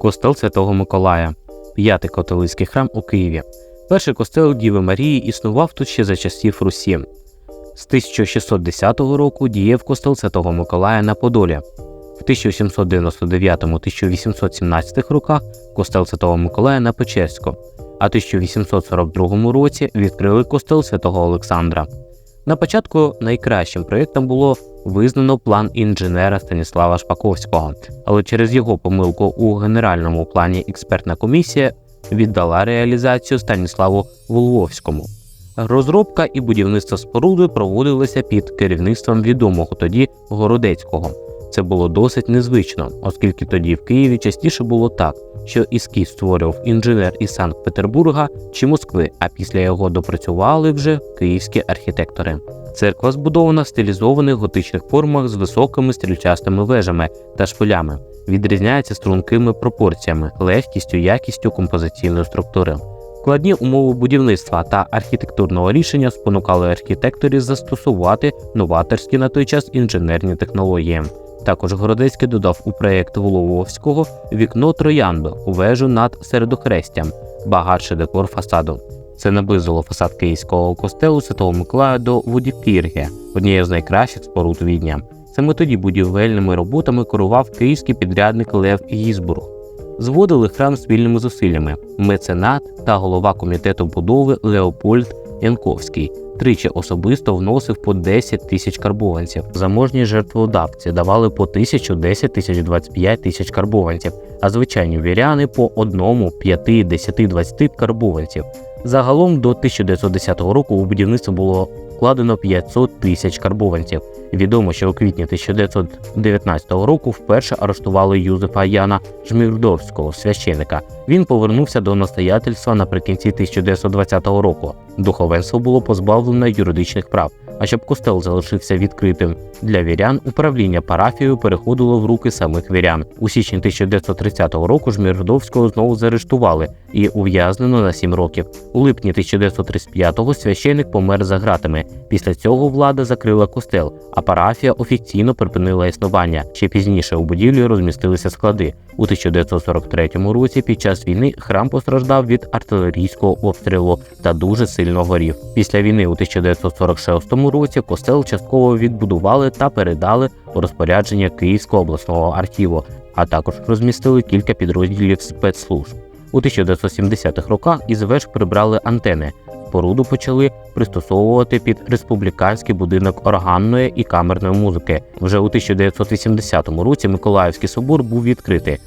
Костел Святого Миколая, п'ятий католицький храм у Києві. Перший костел Діви Марії існував тут ще за часів Русі. З 1610 року діяв костел Святого Миколая на Подолі. В 1799-1817 роках костел Святого Миколая на Печерську, а в 1842 році відкрили костел Святого Олександра. На початку найкращим проєктом було визнано план інженера Станіслава Шпаковського, але через його помилку у генеральному плані експертна комісія віддала реалізацію Станіславу Волвовському. Розробка і будівництво споруди проводилися під керівництвом відомого тоді Городецького. Це було досить незвично, оскільки тоді в Києві частіше було так, що ескіз створював інженер із Санкт-Петербурга чи Москви, а після його допрацювали вже київські архітектори. Церква збудована в стилізованих готичних формах з високими стрільчастими вежами та шпилями, відрізняється стрункими пропорціями, легкістю, якістю композиційної структури. Складні умови будівництва та архітектурного рішення спонукали архітекторів застосувати новаторські на той час інженерні технології. Також Городецький додав у проєкт Волововського вікно троянду у вежу над середохрестям, багатший декор фасаду. Це наблизило фасад київського костелу Святого Миколая до Водіпірге, однієї з найкращих споруд Відня. Саме тоді будівельними роботами керував київський підрядник Лев Гізбург. Зводили храм спільними зусиллями меценат та голова комітету будови Леопольд Янковський. Тричі особисто вносив по 10 тисяч карбованців. Заможні жертводавці давали по тисячу, 10 тисяч, 25 тисяч карбованців, а звичайні віряни по одному, 5, 10, 20 карбованців. Загалом до 1910 року у будівництво було вкладено 500 тисяч карбованців. Відомо, що у квітні 1919 року вперше арештували Юзефа Яна Жмірдовського, священика. Він повернувся до настоятельства наприкінці 1920 року. Духовенство було позбавлено юридичних прав. А щоб костел залишився відкритим для вірян, управління парафією переходило в руки самих вірян. У січні 1930 року Жмірдовського знову заарештували і ув'язнено на 7 років. У липні 1935-го священик помер за ґратами. Після цього влада закрила костел, а парафія офіційно припинила існування. Ще пізніше у будівлі розмістилися склади. У 1943 році під час війни храм постраждав від артилерійського обстрілу та дуже сильно горів. Після війни у 1946 році костел частково відбудували та передали у розпорядження Київського обласного архіву, а також розмістили кілька підрозділів спецслужб. У 1970-х роках із веж прибрали антени. Споруду почали пристосовувати під республіканський будинок органної і камерної музики. Вже у 1980 році Миколаївський собор був відкритий.